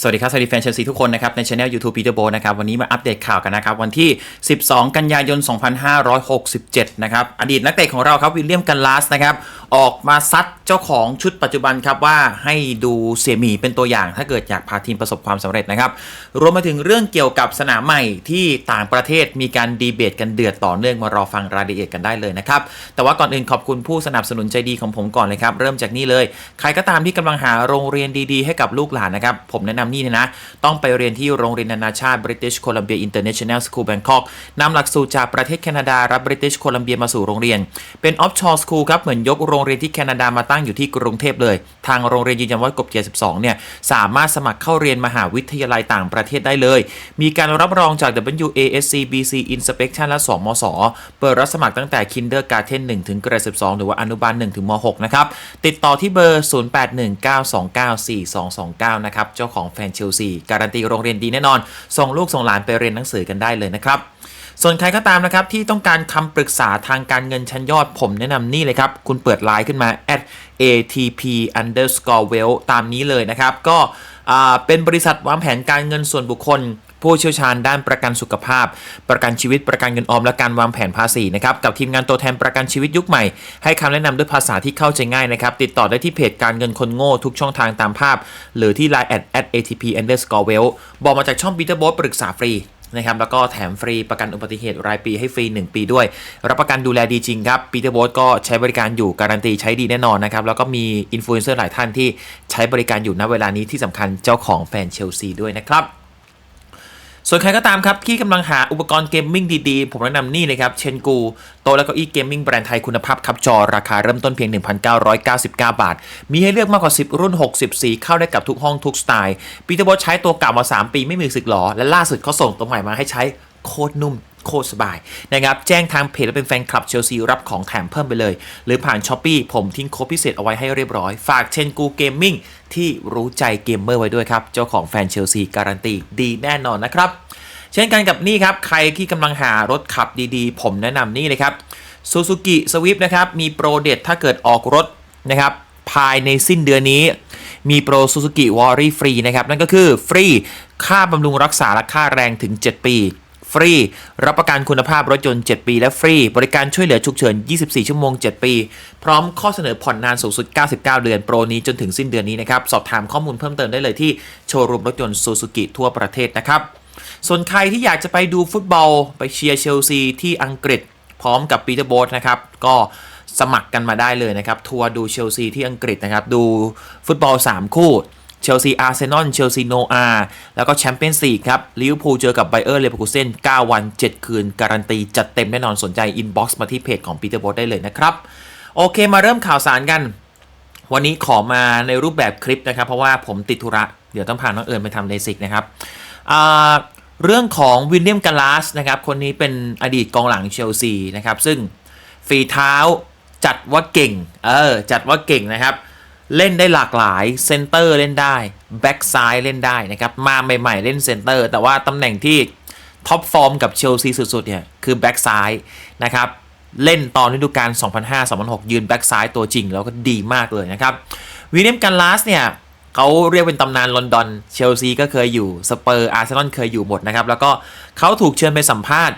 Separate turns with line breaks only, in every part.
สวัสดีครับ สวัสดีแฟนเชลซีทุกคนนะครับ ในช anel YouTube Peter Bo นะครับ วันนี้มาอัปเดตข่าวกันนะครับ วันที่ 12 กันยายน 2567 นะครับ อดีตนักเตะของเราครับ วิลเลียมกันลาสนะครับ ออกมาซัดเจ้าของชุดปัจจุบันครับ ว่าให้ดูเสี่ยหมีเป็นตัวอย่างถ้าเกิดอยากพาทีมประสบความสำเร็จนะครับ รวมมาถึงเรื่องเกี่ยวกับสนามใหม่ที่ต่างประเทศมีการดีเบตกันเดือดต่อเนื่องมารอฟังรายละเอียดกันได้เลยนะครับแต่ว่าก่อนอื่นขอบคุณผู้สนับสนุนใจดีของผมก่อนเลยครับเริ่มจากนี่เลย ใครก็ตามที่กำลังหาโรงเรียนดี ๆ ให้กับลูกหลานนะครับผมแนะนำนี่เลยนะ ต้องไปเรียนที่โรงเรียนนานาชาติ British Columbia International School Bangkok นำหลักสูตรจากประเทศแคนาดารับ British Columbia มาสู่โรงเรียน เป็น offshore school ครับ เหมือนยกโรงเรียนที่แคนาดามาตั้งอยู่ที่กรุงเทพเลย ทางโรงเรียนยืนยันว่ากบเกียรติ12 เนี่ย สามารถสมัครเข้าเรียนมหาวิทยาลัยต่างประเทศได้เลย มีการรับรองจาก WASC BC Inspection และ 2มศเปิดรับสมัครตั้งแต่ Kindergarten 1 ถึงเกรด12 หรือว่าอนุบาล1ถึงม 6 นะครับ ติดต่อที่เบอร์ 0819294229 นะครับ เจ้าของแฟนเชลซีการันตีโรงเรียนดีแน่นอน ส่งลูกส่งหลานไปเรียนหนังสือกันได้เลยนะครับส่วนใครก็ตามนะครับที่ต้องการคำปรึกษาทางการเงินชั้นยอดผมแนะนำนี่เลยครับ คุณเปิดไลน์ขึ้นมา at atp underscore well ตามนี้เลยนะครับ ก็เป็นบริษัทวางแผนการเงินส่วนบุคคล ผู้เชี่ยวชาญด้านประกันสุขภาพ ประกันชีวิตประกันเงินออมและการวางแผนภาษีนะครับกับทีมงานตัวแทนประกันชีวิตยุคใหม่ ให้คำแนะนำด้วยภาษาที่เข้าใจง่ายนะครับติดต่อได้ที่เพจการเงินคนโง่ทุกช่องทางตามภาพ หรือที่ line at at atp underscore well บอกมาจากช่อง Peter b o s ปรึกษาฟรีนะครับแล้วก็แถมฟรีประกันอุบัติเหตุรายปีให้ฟรี 1 ปีด้วย รับประกันดูแลดีจริงครับปีเตอร์โบสก็ใช้บริการอยู่การันตีใช้ดีแน่นอนนะครับ แล้วก็มีอินฟลูเอนเซอร์หลายท่านที่ใช้บริการอยู่ณเวลานี้ที่สำคัญเจ้าของแฟนเชลซีด้วยนะครับ ส่วนใครก็ตามครับที่กำลังหาอุปกรณ์เกมมิ่งดีๆ ผมแนะนำนี่เลยครับ เชนกู โตและเก็อีเกมมิ่งแบรนด์ไทยคุณภาพครับจอราคาเริ่มต้นเพียง 1,999 บาท มีให้เลือกมากกว่า 10 รุ่น 60 สี เข้าได้กับทุกห้องทุกสไตล์ปีเตอร์บอสใช้ตัวเก่ามา 3 ปีไม่มีสึกหรอและล่าสุดเขาส่งตัวใหม่มาให้ใช้โคตรนุ่ม โคตรสบายนะครับแจ้งทางเพจและเป็นแฟนคลับเชลซีรับของแถมเพิ่มไปเลย หรือผ่านช้อปปีผมทิ้งโค้ดพิเศษเอาไว้ให้เรียบร้อย ฝากเชนกูเกมมิ่งที่รู้ใจเกมเมอร์ไว้ด้วยครับ เจ้าของแฟนเชลซีการันตีดีแน่นอนนะครับ เช่นกันกับนี่ครับ ใครที่กำลังหารถขับดีๆ ผมแนะนำนี่เลยครับ Suzuki Swift นะครับมีโปรเด็ดถ้าเกิดออกรถนะครับภายในสิ้นเดือนนี้มีโปร Suzuki w a r r y ฟรีนะครับ นั่นก็คือฟรีค่าบำรุงรักษาและค่าแรงถึง 7 ปี ฟรี รับประกันคุณภาพรถยนต์ 7 ปี และฟรี บริการช่วยเหลือฉุกเฉิน 24 ชั่วโมง 7 ปี พร้อมข้อเสนอผ่อนนานสูงสุด 99 เดือน โปรนี้จนถึงสิ้นเดือนนี้นะครับ สอบถามข้อมูลเพิ่มเติมได้เลยที่โชว์รูมรถยนต์ Suzuki ทั่วประเทศนะครับ ส่วนใครที่อยากจะไปดูฟุตบอล ไปเชียร์เชลซีที่อังกฤษ พร้อมกับปีเตอร์โบสนะครับ ก็สมัครกันมาได้เลยนะครับ ทัวร์ดูเชลซีที่อังกฤษนะครับ ดูฟุตบอล 3 คู่ เชลซีอาร์เซนอลเชลซีโนอาแล้วก็แชมเปี้ยนส์ลีกครับลิเวอร์พูลเจอกับไบเออร์เลเวอร์คูเซน9วัน 7 คืน การันตี จัดเต็มแน่นอนสนใจอินบ็อกซ์มาที่เพจของปีเตอร์โบสได้เลยนะครับ โอเคมาเริ่มข่าวสารกัน วันนี้ขอมาในรูปแบบคลิปนะครับ เพราะว่าผมติดธุระ เดี๋ยวต้องพาน้องเอิญไปทำเลสิกนะครับเรื่องของวิลเลียมกาลาสนะครับคนนี้เป็นอดีตกองหลังเชลซีนะครับซึ่งฝีเท้าจัดว่าเก่งเออจัดว่าเก่งนะครับ เล่นได้หลากหลายเซนเตอร์เล่นได้แบ็กซ้ายเล่นได้นะครับ มาใหม่ๆเล่นเซนเตอร์แต่ว่าตำแหน่งที่ท็อปฟอร์มกับเชลซีสุดๆเนี่ยคือแบ็กซ้ายนะครับ เล่นตอนฤดูกาล2005-2006 ยืนแบ็กซ้ายตัวจริงแล้วก็ดีมากเลยนะครับวิลเลียมกันลาสเนี่ยเขาเรียกเป็นตำนานลอนดอนเชลซีก็เคยอยู่สเปอร์อาร์เซนอลเคยอยู่หมดนะครับ แล้วก็เขาถูกเชิญไปสัมภาษณ์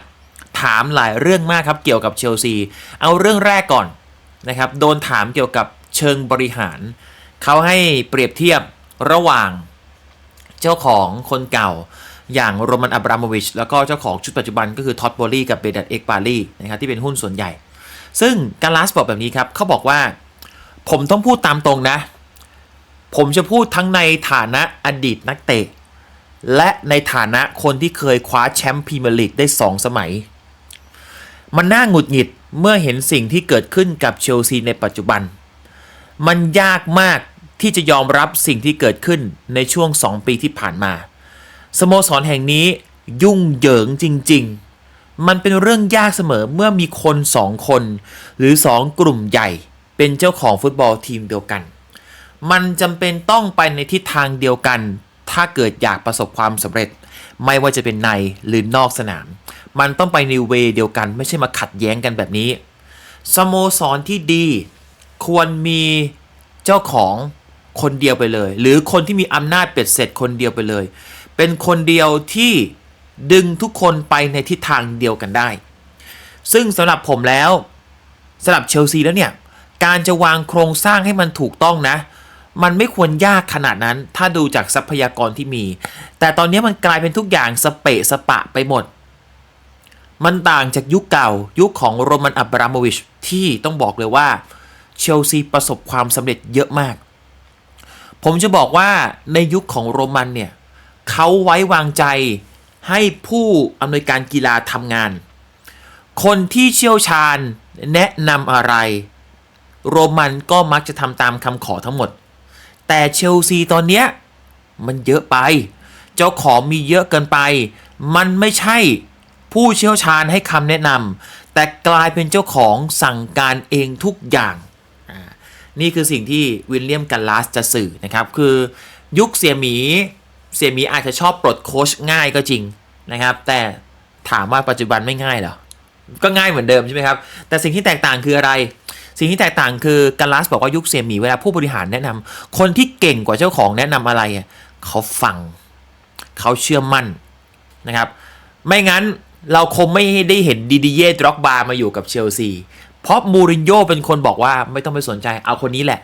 ถามหลายเรื่องมากครับเกี่ยวกับเชลซี เอาเรื่องแรกก่อนนะครับ โดนถามเกี่ยวกับ เชิงบริหาร เขาให้เปรียบเทียบระหว่างเจ้าของคนเก่าอย่างโรมันอับราโมวิชแล้วก็เจ้าของชุดปัจจุบันก็คือท็อตโบลี่กับเบดัตเอ็กบาลีนะครับที่เป็นหุ้นส่วนใหญ่ ซึ่งการลาสบอกแบบนี้ครับเขาบอกว่า ผมต้องพูดตามตรงนะ ผมจะพูดทั้งในฐานะอดีตนักเตะ และในฐานะคนที่เคยคว้าแชมป์พรีเมียร์ลีกได้ 2 สมัย มันน่าหงุดหงิดเมื่อเห็นสิ่งที่เกิดขึ้นกับเชลซีในปัจจุบัน มันยากมากที่จะยอมรับสิ่งที่เกิดขึ้นในช่วง 2 ปีที่ผ่านมา สโมสรแห่งนี้ยุ่งเหยิงจริง ๆ มันเป็นเรื่องยากเสมอเมื่อมีคนสองคน หรือสองกลุ่มใหญ่ เป็นเจ้าของฟุตบอลทีมเดียวกัน มันจำเป็นต้องไปในทิศทางเดียวกัน ถ้าเกิดอยากประสบความสำเร็จ ไม่ว่าจะเป็นในหรือนอกสนาม มันต้องไปในเวเดียวกัน ไม่ใช่มาขัดแย้งกันแบบนี้ สโมสรที่ดี ควรมีเจ้าของคนเดียวไปเลย หรือคนที่มีอำนาจเป็ดเสร็จคนเดียวไปเลย เป็นคนเดียวที่ดึงทุกคนไปในทิศทางเดียวกันได้ ซึ่งสำหรับผมแล้วสำหรับเชลซีแล้วเนี่ย การจะวางโครงสร้างให้มันถูกต้องนะ มันไม่ควรยากขนาดนั้น ถ้าดูจากทรัพยากรที่มี แต่ตอนนี้มันกลายเป็นทุกอย่างสเปะสปะไปหมด มันต่างจากยุคเก่ายุคของโรมันอับราโมวิชที่ต้องบอกเลยว่า เชลซีประสบความสำเร็จเยอะมาก ผมจะบอกว่าในยุคของโรมันเนี่ยเขาไว้วางใจให้ผู้อำนวยการกีฬาทำงาน คนที่เชี่ยวชาญแนะนำอะไร โรมันก็มักจะทำตามคำขอทั้งหมด แต่เชลซีตอนเนี้ยมันเยอะไป เจ้าของมีเยอะเกินไป มันไม่ใช่ผู้เชี่ยวชาญให้คำแนะนำแต่กลายเป็นเจ้าของสั่งการเองทุกอย่าง นี่คือสิ่งที่วิลเลียมกันลาสจะสื่อนะครับ คือยุคเสียหมีเสียหมีอาจจะชอบปลดโค้ชง่ายก็จริงนะครับ แต่ถามว่าปัจจุบันไม่ง่ายเหรอ ก็ง่ายเหมือนเดิมใช่ไหมครับ แต่สิ่งที่แตกต่างคืออะไร สิ่งที่แตกต่างคือการลัสบอกว่ายุคเสียหมีเวลาผู้บริหารแนะนำคนที่เก่งกว่าเจ้าของแนะนำอะไรเขาฟังเขาเชื่อมั่นนะครับ ไม่งั้นเราคงไม่ได้เห็นดีดีเย่ดร็อกบาร์มาอยู่กับเชลซี เพราะมูรินโญ่เป็นคนบอกว่าไม่ต้องไปสนใจเอาคนนี้แหละ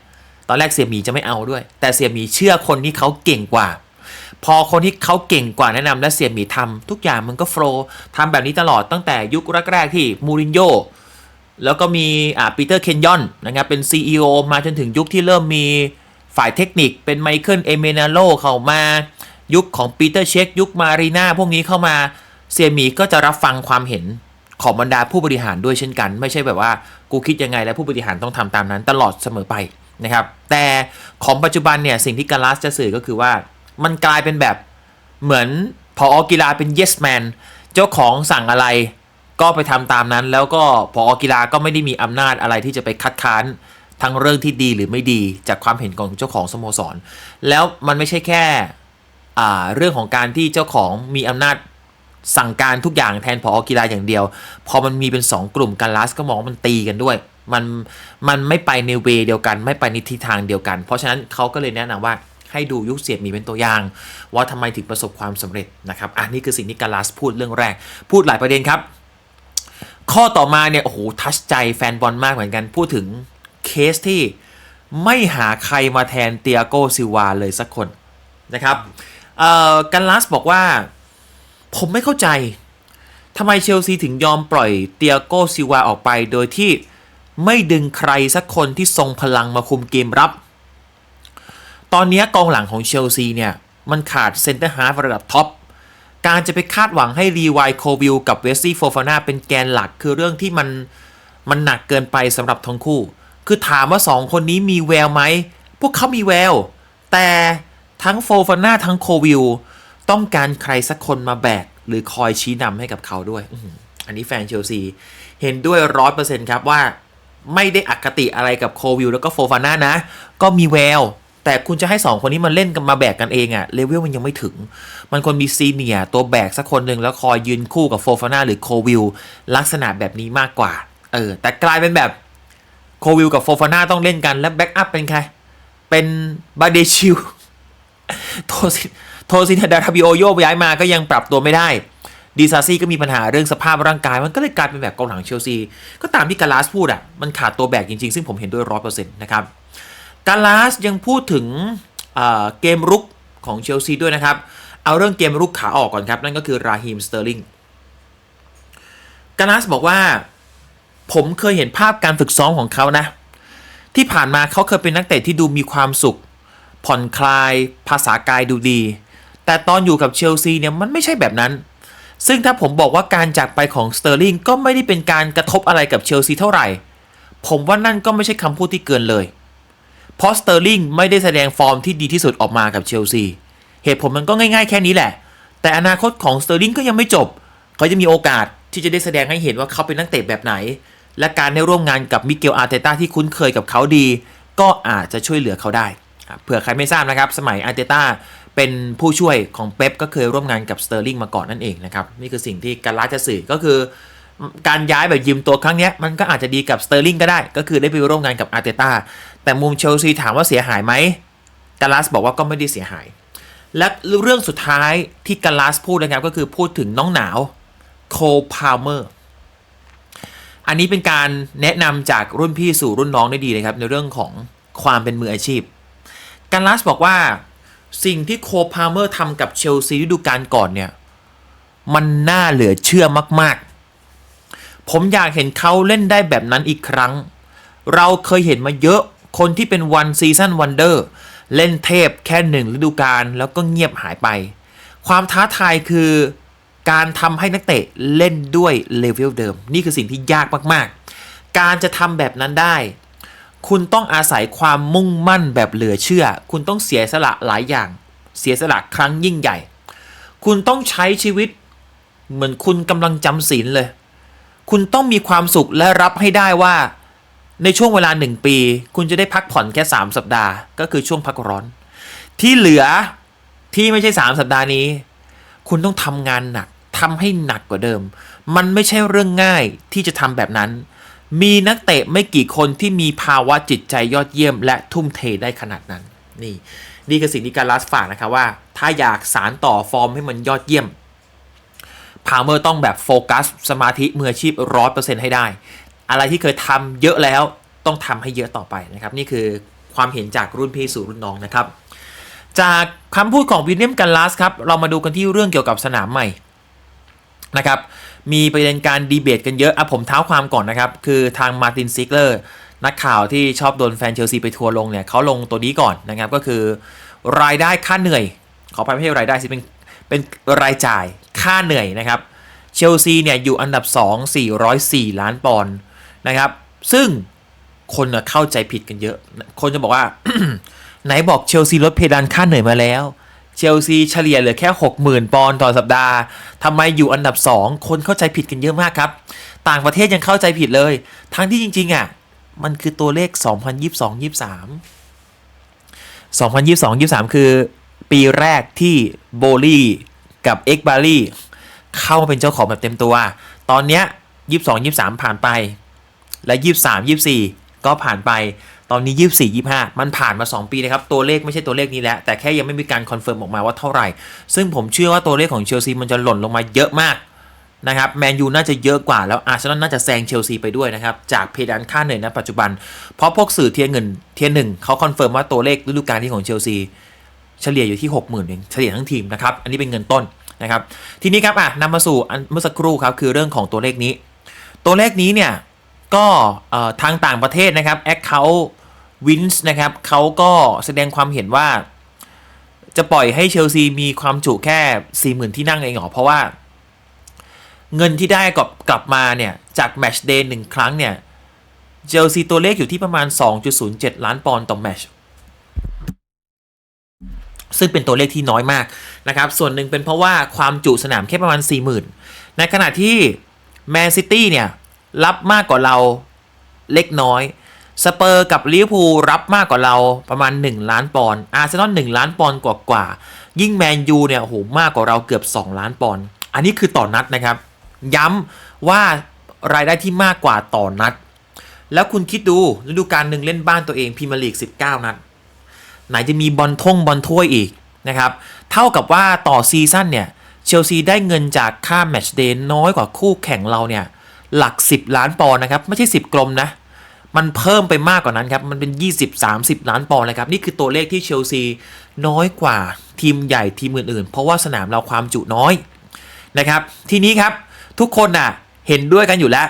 ตอนแรกเสียหมีจะไม่เอาด้วย แต่เสียหมีเชื่อคนที่เขาเก่งกว่า พอคนที่เขาเก่งกว่าแนะนำและเสียหมีทำทุกอย่างมันก็โฟล์ทำแบบนี้ตลอดตั้งแต่ยุคแรกๆที่มูรินโญ่แล้วก็มีอ่าปีเตอร์เคนยอนนะครับเป็น CEO มาจนถึงยุคที่เริ่มมีฝ่ายเทคนิคเป็นไมเคิลเอเมนาโลเข้ามายุคของปีเตอร์เช็คยุคมารีนาพวกนี้เข้ามาเสียมีก็จะรับฟังความเห็น ของบรรดาผู้บริหารด้วยเช่นกัน ไม่ใช่แบบว่ากูคิดยังไงและผู้บริหารต้องทำตามนั้นตลอดเสมอไปนะครับ แต่ของปัจจุบันเนี่ยสิ่งที่การลัสจะสื่อก็คือว่า มันกลายเป็นแบบเหมือนพออกีฬาเป็น yes man เจ้าของสั่งอะไรก็ไปทำตามนั้น แล้วก็พออกีฬาก็ไม่ได้มีอำนาจอะไรที่จะไปคัดค้านทั้งเรื่องที่ดีหรือไม่ดีจากความเห็นของเจ้าของสโมสร แล้วมันไม่ใช่แค่เรื่องของการที่เจ้าของมีอำนาจ สั่งการทุกอย่างแทนพอกีฬาอย่างเดียว พอมันมีเป็น 2 กลุ่มกันลัสก็มองว่ามันตีกันด้วย มันมันไม่ไปในเวเดียวกัน ไม่ไปในทิศทางเดียวกัน เพราะฉะนั้นเขาก็เลยแนะนำว่าให้ดูยุคเสียดมีเป็นตัวอย่าง ว่าทำไมถึงประสบความสำเร็จนะครับอะนี่คือสิ่งที่กาลัสพูดเรื่องแรก พูดหลายประเด็นครับ ข้อต่อมาเนี่ยโอ้โหทัชใจแฟนบอลมากเหมือนกันพูดถึงเคสที่ไม่หาใครมาแทนเตียโกซิวาเลยสักคนนะครับเอ่อกันลัสบอกว่า ผมไม่เข้าใจทำไมเชลซีถึงยอมปล่อยเตียโกซิวาออกไปโดยที่ไม่ดึงใครสักคนที่ทรงพลังมาคุมเกมรับ ตอนนี้กองหลังของเชลซีเนี่ย มันขาดเซนเตอร์ฮาร์ฟระดับท็อป การจะไปคาดหวังให้รีไวโควิลกับเวสซี่โฟฟาน่าเป็นแกนหลักคือเรื่องที่มันมันหนักเกินไปสำหรับทั้งคู่ คือถามว่าสองคนนี้มีแววไหม พวกเขามีแวว แต่ทั้งโฟฟาน่าทั้งโควิล ต้องการใครสักคนมาแบก หรือคอยชี้นำให้กับเขาด้วยอ,อันนี้แฟนเชลซี เห็นด้วยร้อยเปอร์เซ็นต์ครับว่า ไม่ได้อคติอะไรกับโควิลแล้วก็โฟฟาน่านะ ก็มีแวว แต่คุณจะให้สองคนนี้มาเล่นกันมาแบกกันเองอะเลเวลมันยังไม่ถึง มันควรมีซีเนียตัวแบกสักคนหนึ่งแล้วคอยยืนคู่กับโฟฟาน่าหรือโควิลลักษณะแบบนี้มากกว่า เออ แต่กลายเป็นแบบโควิลกับโฟฟาน่าต้องเล่นกันแล้วแบ็กอัพเป็นใคร เป็นบาเดชิลโทซิ ทซินดาทาบิโอโยย้ายมาก็ยังปรับตัวไม่ได้ดีซาซี่ก็มีปัญหาเรื่องสภาพร่างกาย มันก็เลยกลายเป็นแบบกองหลังเชลซี ก็ตามที่กาลาสพูดอะ มันขาดตัวแบกจริงๆ ซึ่งผมเห็นด้วยร้อยเปอร์เซ็นต์นะครับ กาลาสยังพูดถึงเเกมรุกของเชลซีด้วยนะครับ เอาเรื่องเกมรุกขาออกก่อนครับ นั่นก็คือราฮิมสเตอร์ลิง กาลาสบอกว่า ผมเคยเห็นภาพการฝึกซ้อมของเขานะ ที่ผ่านมาเขาเคยเป็นนักเตะที่ดูมีความสุข ผ่อนคลาย ภาษากายดูดี แต่ตอนอยู่กับเชลซีเนี่ยมันไม่ใช่แบบนั้น ซึ่งถ้าผมบอกว่าการจากไปของสเตอร์ลิงก็ไม่ได้เป็นการกระทบอะไรกับเชลซีเท่าไหร่ ผมว่านั่นก็ไม่ใช่คำพูดที่เกินเลย เพราะสเตอร์ลิงไม่ได้แสดงฟอร์มที่ดีที่สุดออกมากับเชลซี เหตุผลมันก็ง่ายๆแค่นี้แหละ แต่อนาคตของสเตอร์ลิงก็ยังไม่จบ เขาจะมีโอกาสที่จะได้แสดงให้เห็นว่าเขาเป็นนักเตะแบบไหน และการได้ร่วมงานกับมิเกลอาร์เตต้าที่คุ้นเคยกับเขาดี ก็อาจจะช่วยเหลือเขาได้ เผื่อใครไม่ทราบนะครับ สมัยอาร์เตต้า เป็นผู้ช่วยของเป๊ปก็เคยร่วมงานกับสเตอร์ลิงมาก่อนนั่นเองนะครับ นี่คือสิ่งที่การลาจะสื่อก็คือ การย้ายแบบยืมตัวครั้งนี้มันก็อาจจะดีกับสเตอร์ลิงก็ได้ ก็คือได้ไปร่วมงานกับอาร์เตต้าแต่มุมเชลซีถามว่าเสียหายไหมกาลาสบอกว่าก็ไม่ได้เสียหาย และเรื่องสุดท้ายที่กาลาสพูดนะครับก็คือพูดถึงน้องหนาวโคพาเมอร์อันนี้เป็นการแนะนำจากรุ่นพี่สู่รุ่นน้องได้ดีเลยครับในเรื่องของความเป็นมืออาชีพกาลาสบอกว่า สิ่งที่โคพาเมอร์ทำกับเชลซีฤดูกาลก่อนเนี่ย มันน่าเหลือเชื่อมากๆ ผมอยากเห็นเขาเล่นได้แบบนั้นอีกครั้ง เราเคยเห็นมาเยอะคนที่เป็นวันซีซั o นวันเดอร์เล่นเทพแค่หนึ่งฤดูกาลแล้วก็เงียบหายไป ความท้าทายคือการทำให้นักเตะเล่นด้วยเลเวลเดิม นี่คือสิ่งที่ยากมากๆ การจะทำแบบนั้นได้ คุณต้องอาศัยความมุ่งมั่นแบบเหลือเชื่อ คุณต้องเสียสละหลายอย่าง เสียสละครั้งยิ่งใหญ่ คุณต้องใช้ชีวิต เหมือนคุณกำลังจำศีลเลย คุณต้องมีความสุขและรับให้ได้ว่า ในช่วงเวลาหนึ่งปี คุณจะได้พักผ่อนแค่ 3 สัปดาห์ ก็คือช่วงพักร้อน ที่เหลือที่ไม่ใช่ 3 สัปดาห์นี้ คุณต้องทำงานหนักทำให้หนักกว่าเดิม มันไม่ใช่เรื่องง่ายที่จะทำแบบนั้น มีนักเตะไม่กี่คนที่มีภาวะจิตใจยอดเยี่ยม และทุ่มเทได้ขนาดนั้น นี่ นี่คือสิ่งที่การลัสฝากนะครับว่า ถ้าอยากสารต่อฟอร์มให้มันยอดเยี่ยมพาเมอร์ต้องแบบโฟกัสสมาธิมืออาชีพร้อยเปอร์เซ็นต์ให้ได้ อะไรที่เคยทำเยอะแล้วต้องทำให้เยอะต่อไปนะครับ นี่คือความเห็นจากรุ่นพี่สู่รุ่นน้องนะครับ จากคำพูดของวิลเลียมกันลาสครับ เรามาดูกันที่เรื่องเกี่ยวกับสนามใหม่นะครับ มีประเด็นการดีเบตกันเยอะอะผมเท้าความก่อนนะครับ คือทางมาร์ตินซิกเลอร์นักข่าวที่ชอบโดนแฟนเชลซีไปทัวร์ลงเนี่ยเขาลงตัวนี้ก่อนนะครับ ก็คือ รายได้ค่าเหนื่อยขอไปไม่ใช่รายได้สิเป็นเป็นรายจ่ายค่าเหนื่อยนะครับเชลซีเนี่ยอยู่อันดับ 2 404 ล้านปอนด์นะครับ ซึ่งคนเข้าใจผิดกันเยอะ คนจะบอกว่า ไหนบอกเชลซีลดเพดานค่าเหนื่อยมาแล้ว เชลซีเฉลี่ยเหลือแค่ 60,000 ปอนด์ต่อสัปดาห์ทำไมอยู่อันดับ 2 คนเข้าใจผิดกันเยอะมากครับ ต่างประเทศยังเข้าใจผิดเลย ทั้งที่จริงๆอะมันคือตัวเลข 2022-23 2022-23 คือปีแรกที่โบลี่กับเอ็กบารีเข้ามาเป็นเจ้าของแบบเต็มตัว ตอนเนี้ย 22 23 ผ่านไป และ 23 24 ก็ผ่านไป ตอนนี้ 24 25 มันผ่านมา 2 ปีนะครับ ตัวเลขไม่ใช่ตัวเลขนี้แล้ว แต่แค่ยังไม่มีการคอนเฟิร์มออกมาว่าเท่าไหร่ ซึ่งผมเชื่อว่าตัวเลขของเชลซีมันจะหล่นลงมาเยอะมากนะครับแมนยูน่าจะเยอะกว่าแล้วอาร์เซนอลน่าจะแซงเชลซีไปด้วยนะครับ จากเพดานค่าเหนื่อยณปัจจุบัน เพราะพวกสื่อเทียร์เงินเทียร์หนึ่งเขาคอนเฟิร์มว่าตัวเลขฤดูกาลที่ของเชลซีเฉลี่ยอยู่ที่ 60,000เองเฉลี่ยทั้งทีมนะครับอันนี้เป็นเงินต้นนะครับทีนี้ครับอะนำมาสู่อันเมื่อสักครู่ครับคือเรื่องของตัวเลขนี้ ตัวเลขนี้เนี่ยก็ทางต่างประเทศนะครับ Account Wins นะครับเขาก็แสดงความเห็นว่า จะปล่อยให้เชลซีมีความจุแค่ 40,000 ที่นั่งเองเหรอเพราะว่า เงินที่ได้กลับกลับมาเนี่ย จากแมชเดย์หนึ่งครั้งเนี่ยเชลซีตัวเลขอยู่ที่ประมาณ 2.07 ล้านปอนด์ต่อแมชซึ่งเป็นตัวเลขที่น้อยมากนะครับ ส่วนหนึ่งเป็นเพราะว่าความจุสนามแค่ประมาณ 40,000 ในขณะที่แมนซิตี้เนี่ย รับมากกว่าเราเล็กน้อย สเปอร์กับลิเวอร์พูลรับมากกว่าเราประมาณ 1 ล้านปอนด์อาร์เซนอล1ล้านปอนด์กว่ากว่าๆยิ่งแมนยูเนี่ยโหมากกว่าเราเกือบ 2 ล้านปอนด์อันนี้คือต่อนัดนะครับ ย้ำว่ารายได้ที่มากกว่าต่อนัด แล้วคุณคิดดูฤดูกาลหนึ่งเล่นบ้านตัวเองพรีเมียร์ลีก 19 นัด ไหนจะมีบอลท่งบอลถ้วยอีกนะครับเท่ากับว่าต่อซีซั่นเนี่ยเชลซีได้เงินจากค่าแมตช์เดย์น้อยกว่าคู่แข่งเราเนี่ยหลัก 10 ล้านปอนด์นะครับไม่ใช่ 10 กลมนะ มันเพิ่มไปมากกว่านั้นครับ มันเป็น 20-30 ล้านปอนด์เลยครับ นี่คือตัวเลขที่เชลซีน้อยกว่าทีมใหญ่ทีมอื่นๆ เพราะว่าสนามเราความจุน้อยนะครับ ทีนี้ครับทุกคนน่ะเห็นด้วยกันอยู่แล้ว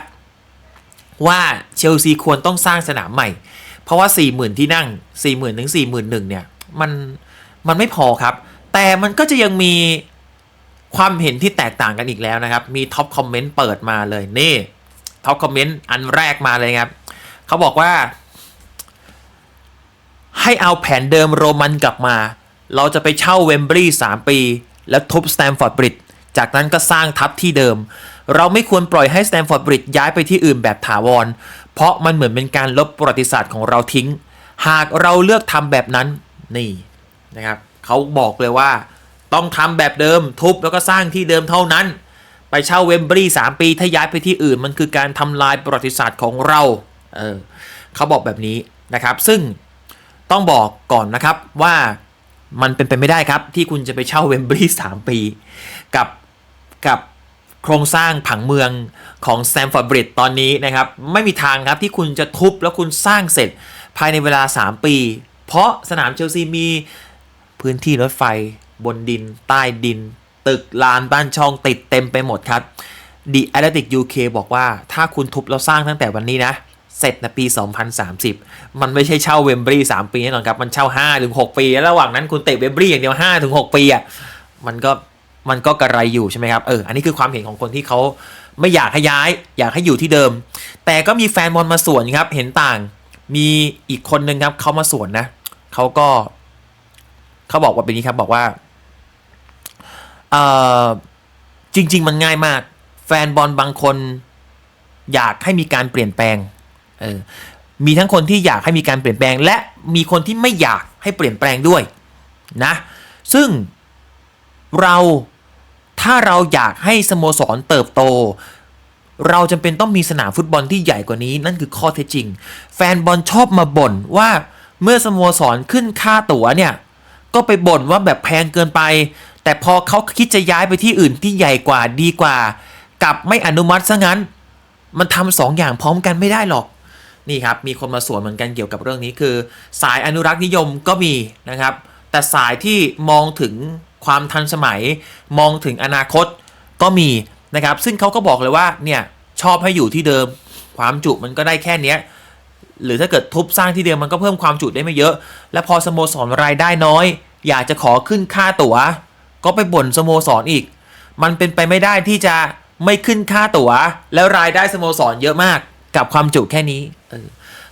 ว่าเชลซีควรต้องสร้างสนามใหม่ เพราะว่า 40,000 ที่นั่ง 40,000ถึง41,000เนี่ยมันมันไม่พอครับ แต่มันก็จะยังมีความเห็นที่แตกต่างกันอีกแล้วนะครับ มีท็อปคอมเมนต์เปิดมาเลยนี่ท็อปคอมเมนต์อันแรกมาเลยครับ เขาบอกว่า ให้เอาแผนเดิมโรมันกลับมา เราจะไปเช่าเวมบรีย์3ปี แล้วทุบสแตมฟอร์ดบริดจ์จากนั้นก็สร้างทัพที่เดิม เราไม่ควรปล่อยให้สแตมฟอร์ดบริดจ์ย้ายไปที่อื่นแบบถาวร เพราะมันเหมือนเป็นการลบประวัติศาสตร์ของเราทิ้ง หากเราเลือกทำแบบนั้นนี่นะครับเขาบอกเลยว่าต้องทำแบบเดิมทุบแล้วก็สร้างที่เดิมเท่านั้น ไปเช่าเวมบรีย์3ปี ถ้าย้ายไปที่อื่นมันคือการทำลายประวัติศาสตร์ของเรา เออเขาบอกแบบนี้นะครับ ซึ่งต้องบอกก่อนนะครับว่ามันเป็นไปไม่ได้ครับ ที่คุณจะไปเช่าเวมบลีย์3ปี กับกับโครงสร้างผังเมืองของแซมฟอร์ดบริดตอนนี้นะครับ ไม่มีทางครับที่คุณจะทุบแล้วคุณสร้างเสร็จภายในเวลา 3 ปี เพราะสนามเชลซีมีพื้นที่รถไฟบนดิน ใต้ดิน ตึกลานบ้านช่องติดเต็มไปหมดครับ The Athletic UK บอกว่าถ้าคุณทุบแล้วสร้างตั้งแต่วันนี้นะ เสร็จในปี 2030 มันไม่ใช่เช่าเวมบรีย์3ปีแน่นอนครับ มันเช่า5ถึง6ปี แล้วระหว่างนั้นคุณเตะเวมบรีอย่างเดียว5ถึง6ปีอะมันก็มันก็กระไรอยู่ใช่ไหมครับ เออ อันนี้คือความเห็นของคนที่เขาไม่อยากให้ย้าย อยากให้อยู่ที่เดิม แต่ก็มีแฟนบอลมาสวนครับ เห็นต่าง มีอีกคนนึงครับเขามาสวนนะเขาก็เขาบอกว่าเป็นนี้ครับบอกว่าเอ่อจริง ๆ มันง่ายมาก แฟนบอลบางคน อยากให้มีการเปลี่ยนแปลง เออมีทั้งคนที่อยากให้มีการเปลี่ยนแปลง และมีคนที่ไม่อยากให้เปลี่ยนแปลงด้วยนะซึ่งเราถ้าเราอยากให้สโมสรเติบโต เราจำเป็นต้องมีสนามฟุตบอลที่ใหญ่กว่านี้นั่นคือข้อเท็จจริง แฟนบอลชอบมาบ่นว่าเมื่อสโมสรขึ้นค่าตั๋วเนี่ยก็ไปบ่นว่าแบบแพงเกินไป แต่พอเขาคิดจะย้ายไปที่อื่นที่ใหญ่กว่าดีกว่า กลับไม่อนุมัติซะงั้น มันทำสองอย่างพร้อมกันไม่ได้หรอก นี่ครับมีคนมาสวนเหมือนกันเกี่ยวกับเรื่องนี้คือ สายอนุรักษ์นิยมก็มีนะครับ แต่สายที่มองถึงความทันสมัย มองถึงอนาคตก็มีนะครับ ซึ่งเขาก็บอกเลยว่าเนี่ยชอบให้อยู่ที่เดิม ความจุมันก็ได้แค่นี้หรือถ้าเกิดทุบสร้างที่เดิมมันก็เพิ่มความจุได้ไม่เยอะ และพอสโมสรรายได้น้อย อยากจะขอขึ้นค่าตั๋ว ก็ไปบ่นสโมสรออีก มันเป็นไปไม่ได้ที่จะไม่ขึ้นค่าตั๋ว แล้วรายได้สโมสรเยอะมาก กับความจุแค่นี้เออ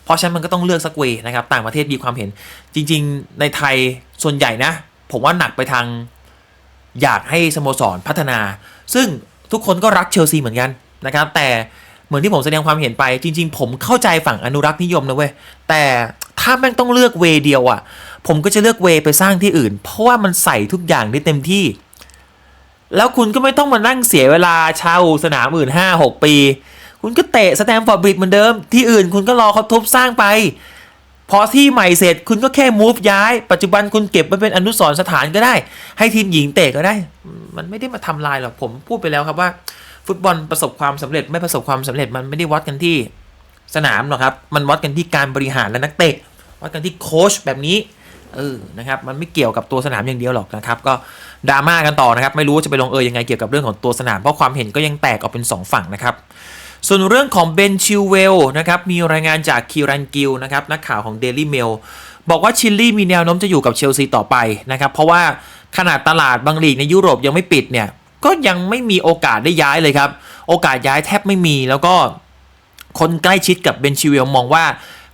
เพราะฉะนั้นมันก็ต้องเลือกสักเวนะครับ ต่างประเทศมีความเห็น จริง ๆ ในไทยส่วนใหญ่นะ ผมว่าหนักไปทางอยากให้สโมสรพัฒนา ซึ่งทุกคนก็รักเชลซีเหมือนกันนะครับ แต่เหมือนที่ผมแสดงความเห็นไป จริง ๆ ผมเข้าใจฝั่งอนุรักษ์นิยมนะเว้ย แต่ถ้าแม่งต้องเลือกเวเดียวอะ่ะ ผมก็จะเลือกเวไปสร้างที่อื่น เพราะว่ามันใส่ทุกอย่างได้เต็มที่ แล้วคุณก็ไม่ต้องมานั่งเสียเวลาเช่าสนามอื่นห้าหกปี คุณก็เตะสแตมฟอร์ดบริดเหมือนเดิม ที่อื่นคุณก็รอเขาทุบสร้างไป พอที่ใหม่เสร็จคุณก็แค่ move ย้าย ปัจจุบันคุณเก็บไว้เป็นอนุสรณ์สถานก็ได้ ให้ทีมหญิงเตะก็ได้ มันไม่ได้มาทำลายหรอกผมพูดไปแล้วครับว่า ฟุตบอลประสบความสำเร็จไม่ประสบความสำเร็จมันไม่ได้วัดกันที่สนามหรอกครับ มันวัดกันที่การบริหารและนักเตะ วัดกันที่โค้ชแบบนี้ เออ นะครับ มันไม่เกี่ยวกับตัวสนามอย่างเดียวหรอกนะครับ ก็ดราม่ากันต่อนะครับ ไม่รู้ว่าจะไปลงเอยยังไงเกี่ยวกับเรื่องของตัวสนาม เพราะความเห็นก็ยังแตกออกเป็น 2 ฝั่งนะครับ ส่วนเรื่องของเบนชิลเวลนะครับมีรายงานจากคิรันกิลนะครับนักข่าวของ Daily Mail บอกว่าชิลลี่มีแนวโน้มจะอยู่กับเชลซีต่อไปนะครับเพราะว่าขนาดตลาดบางลีกในยุโรปยังไม่ปิดเนี่ยก็ยังไม่มีโอกาสได้ย้ายเลยครับ โอกาสย้ายแทบไม่มีแล้วก็คนใกล้ชิดกับเบนชิลเวลมองว่า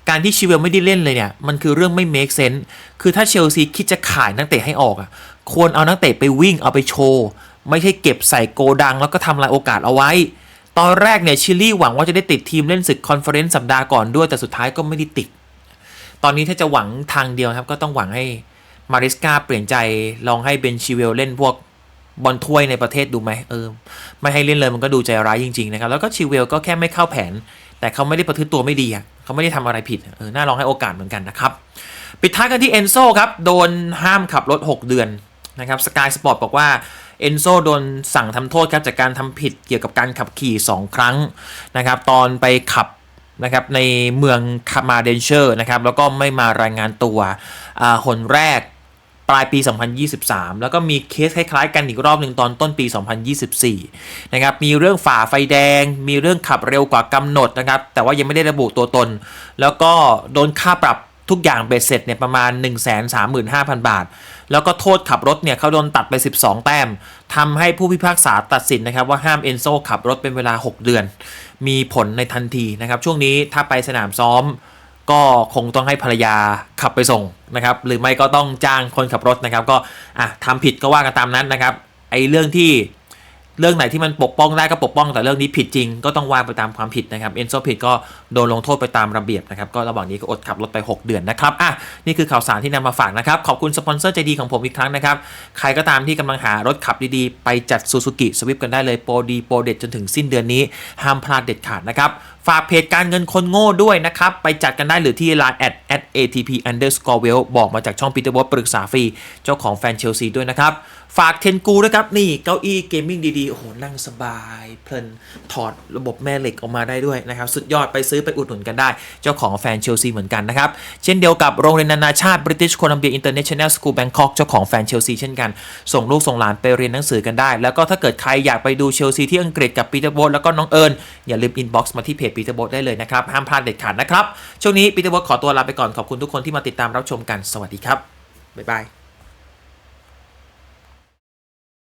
การที่ชิลเวลไม่ได้เล่นเลยเนี่ย มันคือเรื่องไม่ make sense คือถ้าเชลซีคิดจะขายนักเตะให้ออกอะควรเอานักเตะไปวิ่งเอาไปโชว์ ไม่ใช่เก็บใส่โกดังแล้วก็ทำลายโอกาสเอาไว้ ตอนแรกเนี่ยชิลลี่หวังว่าจะได้ติดทีมเล่นศึกคอนเฟอเรนซ์สัปดาห์ก่อนด้วยแต่สุดท้ายก็ไม่ได้ติด ตอนนี้ถ้าจะหวังทางเดียวครับก็ต้องหวังให้มาริสกาเปลี่ยนใจลองให้เบนชิเวลเล่นพวกบอลถ้วยในประเทศดูไหมเออไม่ให้เล่นเลยมันก็ดูใจร้ายจริงๆนะครับแล้วก็ชิเวลก็แค่ไม่เข้าแผน แต่เขาไม่ได้ประพฤติตัวไม่ดีอะเขาไม่ได้ทำอะไรผิดเออน่าลองให้โอกาสเหมือนกันนะครับ ปิดท้ายกันที่เอนโซครับโดนห้ามขับรถ 6 เดือน นะครับสกายสปอร์ตบอกว่าเอนโซโดนสั่งทำโทษครับจากการทำผิดเกี่ยวกับการขับขี่ 2 ครั้งนะครับตอนไปขับนะครับในเมืองคามาเดนเชอร์นะครับแล้วก็ไม่มารายงานตัวอ่าหนแรกปลายปี 2023 แล้วก็มีเคสคล้ายๆ กันอีกรอบหนึ่งตอนต้นปี 2024 นะครับ มีเรื่องฝ่าไฟแดง มีเรื่องขับเร็วกว่ากำหนดนะครับ แต่ว่ายังไม่ได้ระบุตัวตน แล้วก็โดนค่าปรับ ทุกอย่างเบ็ดเสร็จเนี่ยประมาณ 135,000 บาท แล้วก็โทษขับรถเนี่ยเขาโดนตัดไป 12 แต้มทำให้ผู้พิพากษาตัดสินนะครับว่าห้ามเอนโซขับรถเป็นเวลา 6 เดือน มีผลในทันทีนะครับ ช่วงนี้ถ้าไปสนามซ้อมก็คงต้องให้ภรรยาขับไปส่งนะครับ หรือไม่ก็ต้องจ้างคนขับรถนะครับ ก็อะทำผิดก็ว่ากันตามนั้นนะครับไอ้เรื่องที่เรื่องไหนที่มันปกป้องได้ก็ปกป้องแต่เรื่องนี้ผิดจริงก็ต้องว่าไปตามความผิดนะครับเอนโซผิดก็โดนลงโทษไปตามระเบียบนะครับ ก็ระหว่างนี้ก็อดขับรถไป 6 เดือนนะครับ อะ นี่คือข่าวสารที่นำมาฝากนะครับ ขอบคุณสปอนเซอร์ใจดีของผมอีกครั้งนะครับ ใครก็ตามที่กำลังหารถขับดีๆ ไปจัดซูซูกิสวิปกันได้เลย โปรดีโปรเด็ดจนถึงสิ้นเดือนนี้ ห้ามพลาดเด็ดขาดนะครับ ฝากเพจการเงินคนโง่ด้วยนะครับ ไปจัดกันได้หรือที่ Line แอด at atp underscore well บอกมาจากช่องปีเตอร์บอสปรึกษาฟรี เจ้าของแฟนเชลซีด้วยนะครับ ฝากเทนกูด้วยครับนี่เก้าอี้เกมมิ่งดีๆ โอ้โหนั่งสบายเพลินถอดระบบแม่เหล็กออกมาได้ด้วยนะครับ สุดยอดไปซื้อไปอุดหนุนกันได้ เจ้าของแฟนเชลซีเหมือนกันนะครับ เช่นเดียวกับโรงเรียนนานาชาติ British Columbia International School Bangkok เจ้าของแฟนเชลซีเช่นกัน ส่งลูกส่งหลานไปเรียนหนังสือกันได้ แล้วก็ถ้าเกิดใครอยากไปดูเชลซีที่อังกฤษกับปีเตอร์โบสแล้วก็น้องเอิญอย่าลืมอินบ็อกซ์มาที่เพจปีเตอร์โบสได้เลยนะครับห้ามพลาดเด็ดขาดนะครับช่วงนี้ปีเตอร์โบสขอตัวลาไปก่อนขอบคุณทุกคนที่มาติดตามรับชมกันสวัสดีครับบ๊ายบาย